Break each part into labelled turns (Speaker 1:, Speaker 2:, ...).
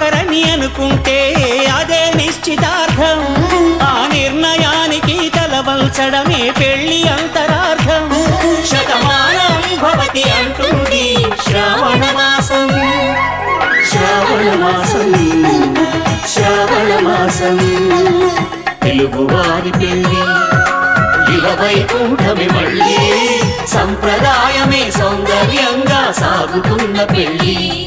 Speaker 1: ఒకరని అనుకుంటే అదే నిశ్చితార్థం. ఆ నిర్ణయానికి తలవల్చడమే పెళ్ళి అంతరార్థం. శతమానం భవతి అంటుంది శ్రావణ మాసం. శ్రావణ మాసం. శ్రావణ మాసం. తెలుగువారి పెళ్ళి. ఇలవైకుంఠమి మళ్ళీ. సంప్రదాయమే సౌందర్యంగా సాగుతున్న పెళ్ళి.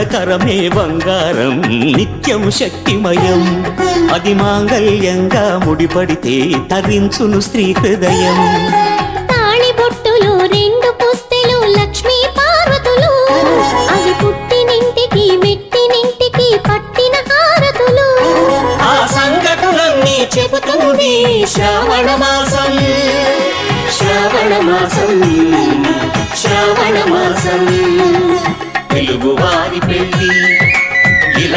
Speaker 1: మంగళకరమే బంగారం నిత్యం శక్తిమయం. అది మాంగళ్యంగా ముడిపడితే తరించును స్త్రీ హృదయం.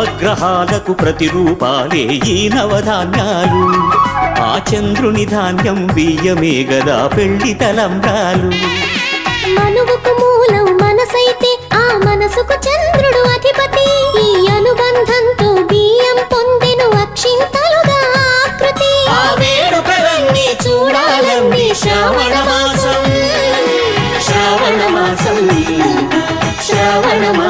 Speaker 1: నవగ్రహాలకు ప్రతిరూపాలే ఈ నవధాన్యాలు. ఆ చంద్రుని ధాన్యం బియ్యమే గదా పెళ్ళి తలంబ్రాలు.
Speaker 2: మనువుకు మూలం మనసైతే ఆ మనసుకు చంద్రుడు అధిపతి. ఈ అనుబంధంతో బియ్యం పొందెను అక్షింతలుగా ఆకృతి.
Speaker 1: ఆ వేడుకలన్నీ చూడాలండి శ్రావణ మాసం. శ్రావణ మాసం. శ్రావణ మాసం.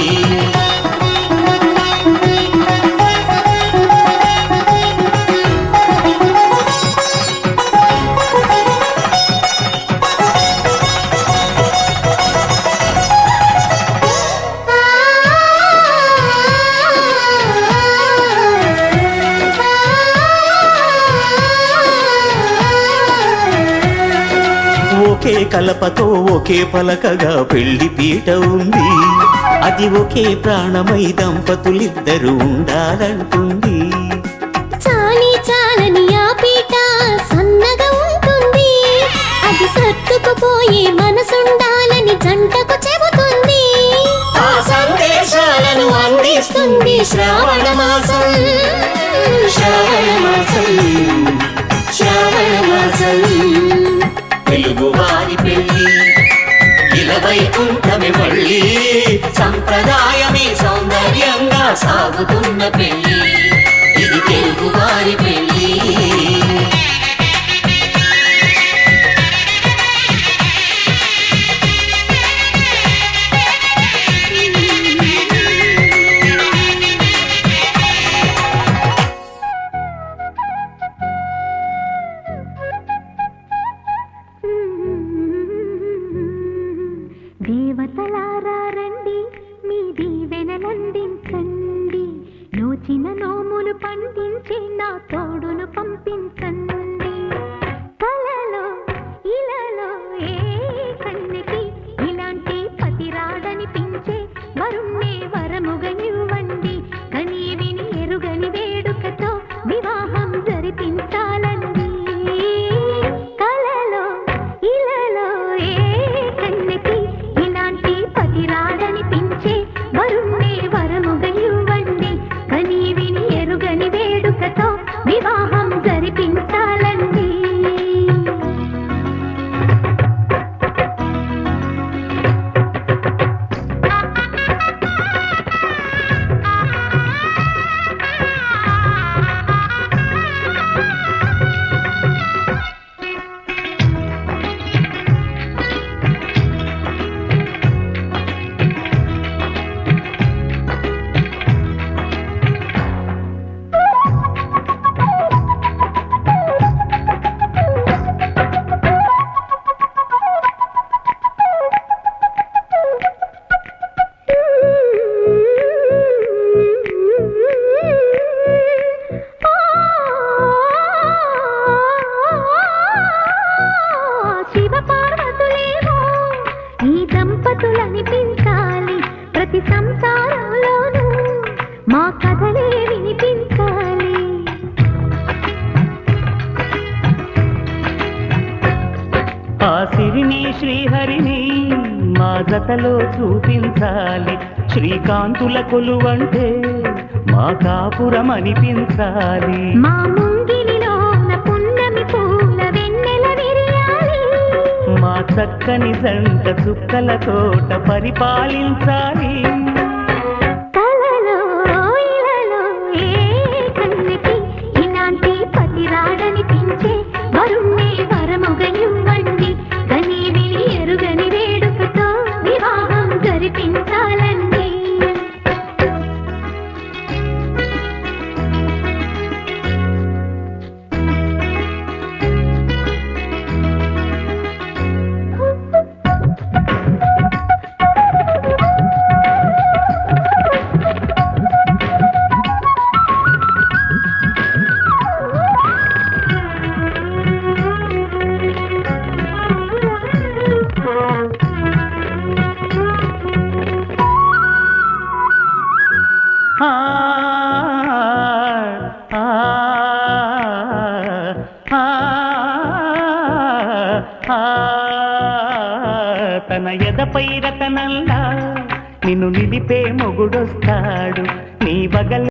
Speaker 1: కలపతో ఒకే పలకగా పెళ్ళి పీట ఉంది. అది ఒకే ప్రాణమై దంపతులిద్దరూ ఉండాలంటుంది.
Speaker 2: చాలి చాలని ఆ పీట సన్నగా ఉంటుంది. అది సర్దుకుపోయే మనసుండాలని జంటకు చెబుతుంది.
Speaker 1: ఆ సందేశాలను అందిస్తుంది శ్రావణ మాసం. శ్రావణ మాసం. శ్రావణ మాసం. తెలుగువారి పెళ్ళి ఇలవైకుంఠమి మళ్ళీ సంప్రదాయమే సౌందర్యంగా సాగుతున్న పెళ్ళి. ఇది తెలుగువారి పెళ్ళి.
Speaker 3: దేవతలారా రండి మీ దీవెనలందించండి. నోచిన నోములు పండించి నా తోడును పంపించండి. మా కథలే వినిపించాలి.
Speaker 1: ఆ సిరిని శ్రీహరిని మా జతలో చూపించాలి. శ్రీకాంతుల కొలువంటే మా కాపురం అనిపించాలి
Speaker 3: మా ముంగిలిలోన పున్నమి పూల వెన్నెల విరియాలి.
Speaker 1: మా చక్కని జంట చుక్కల తోట పరిపాలించాలి. తన ఎదపై రతనల్లా. నిన్ను నిలిపే మొగుడొస్తాడు. నీ బగల్